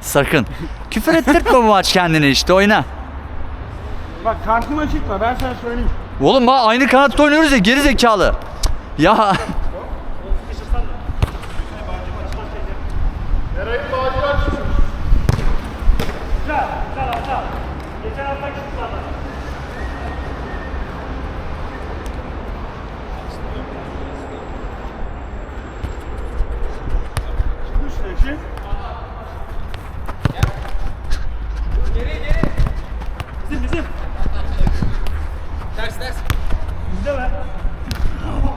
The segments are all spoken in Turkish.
Sakın. Küfür ettirtme bu maç kendini işte oyna. Bak kartıma çıkma ben sana söyleyeyim. Oğlum bak aynı kanatta oynuyoruz ya geri zekalı. Ya Üç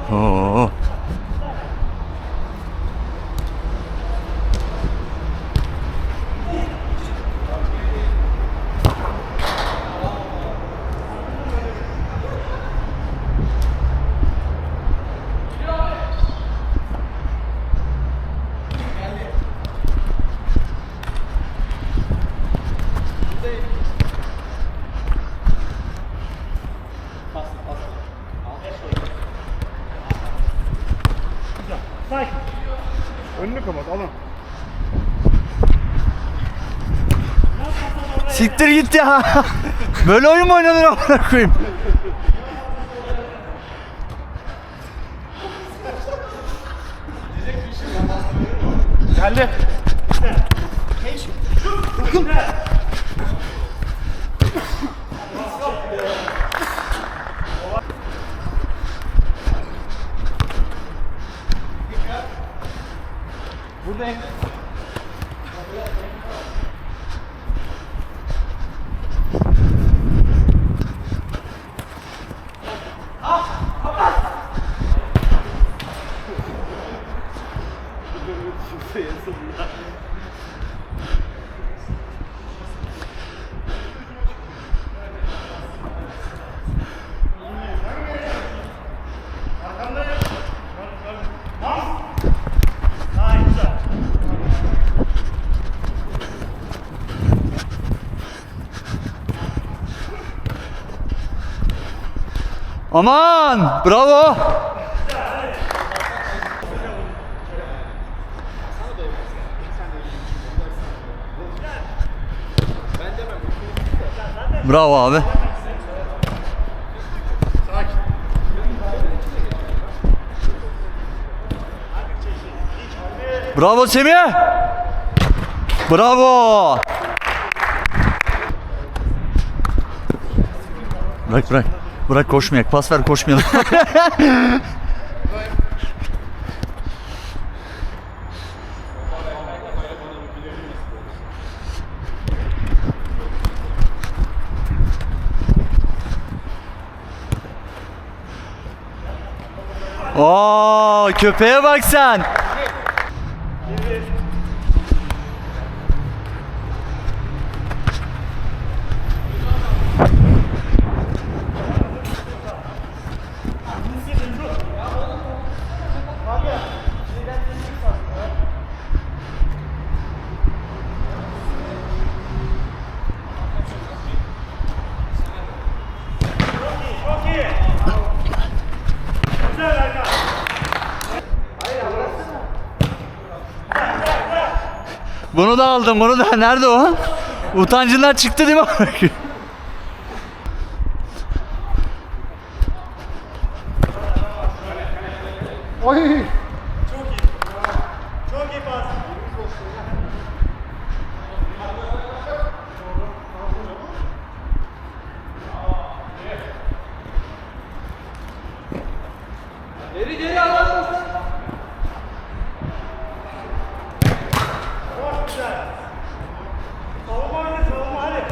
Oh. Siktir git ya. Böyle oyun mu oynanır amına koyayım? Geldi. Buradayım. Aman! Bravo! Bravo abi. Bravo Semih. Bravo. Bırak bırak. Bırak koşmayak. Pas ver koşmayalım. Oo, köpeğe bak sen. Bunu da aldım. Bunu da nerede o? Utancından çıktı değil mi? Oy. Çok iyi. Çok iyi pas. Geri geri alalım. Çok güzel. Savunma hadi, savunma hadi.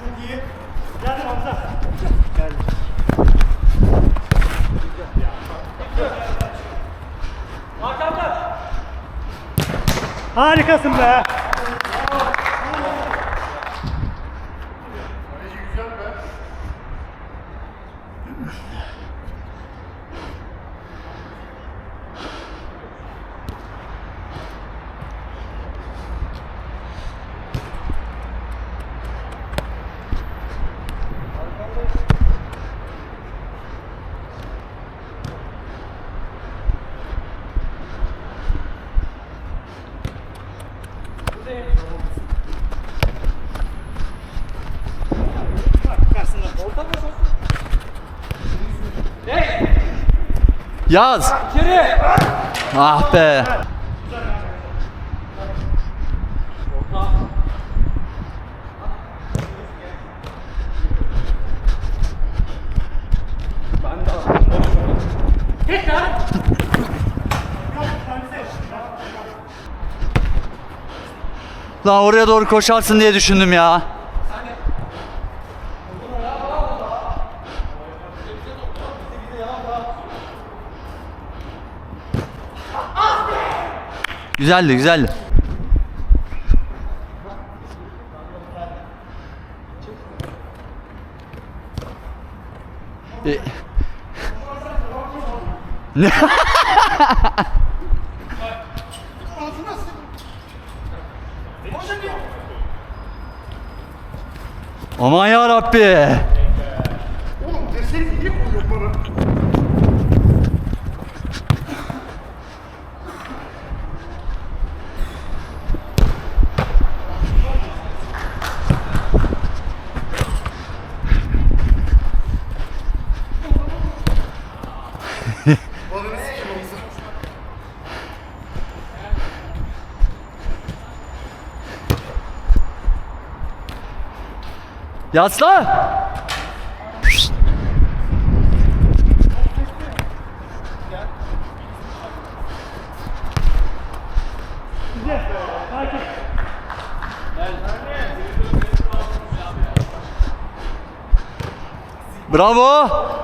Çok iyi. Geldim Hamza. Geldim. Arkamda. Harikasın be. Yaz. İçeri. Ah be. Lan oraya doğru koşarsın diye düşündüm ya. Güzeldi güzeldi. E- Ne? Aman ya Rabbi. Yasla. Bravo.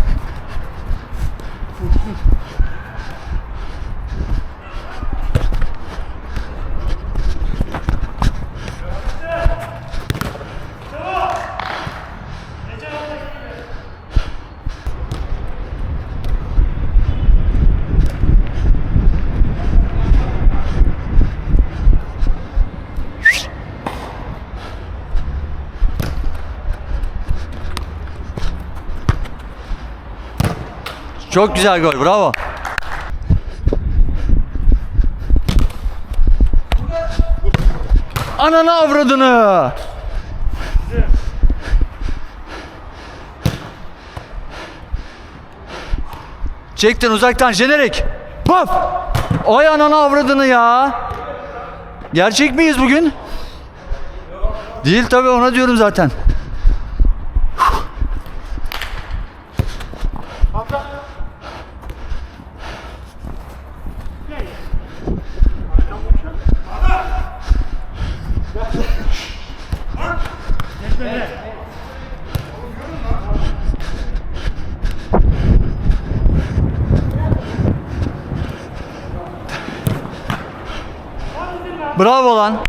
Çok güzel gol. Bravo. Ananı avradını. Çektin uzaktan jenerik. Paf! Ay ananı avradını ya. Gerçek miyiz bugün? Değil tabi ona diyorum zaten. Bravo lan.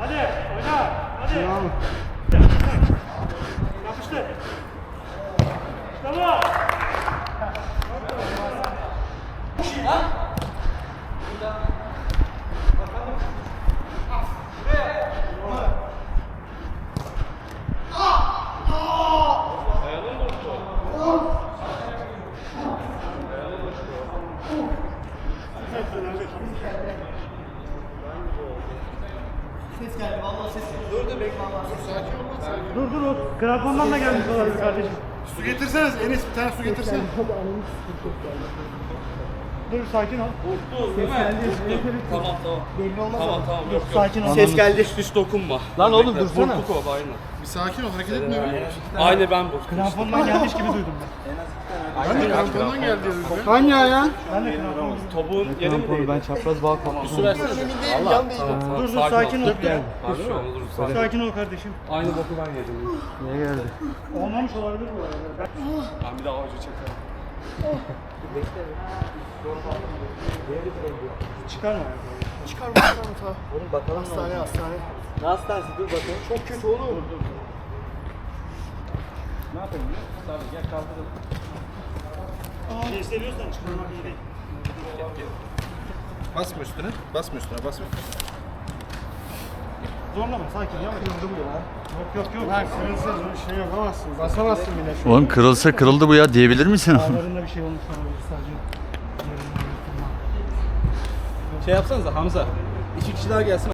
Hadi oyna. Hadi. Yapıştır. Tamam. Dur dur o krampondan da gelmiş olabilir kardeşim. Su getirseniz Enes bir tane su getirsene. Dur sakin ol. Tamam tamam. Belli olmaz Tamam ama. tamam. Dur Yok, yok. sakin ol. Ses geldi. Hiç dokunma. Lan oğlum dursana. Burkuk o aynı. Bir sakin ol hareket etmiyor. Aynı ben burkuk. Krampondan gelmiş gibi duydum ben. Ben de krampondan geldi dedim. Ben de krampon. Topuğun yeri mi değil? Ben çapraz bağ kapatım. Su versene. Dur dur sakin ol. Dur sakin. Ol kardeşim. Aynı boku ben yedim. Olmamış olabilir bu arada. Ben bir daha acı çekerim. Çıkarma. Çıkar bakalım ta. Oğlum bakalım hastane hastane. Ne hastanesi dur bakalım. Çok kötü oğlum. Ne yapayım? Tabii gel kaldıralım. Şey seviyorsan çıkarmak iyi değil. Basma üstüne. Basma üstüne basma. Zorlama sakin yavaş. Kırıldı bu ya. Yok yok yok. Lan kırılsa bir şey yapamazsın. Basamazsın bile şu Oğlum kırılsa kırıldı bu ya diyebilir misin? Ağlarında bir şey olmuş olabilir sadece. Şey yapsanıza Hamza. İki kişi daha gelsin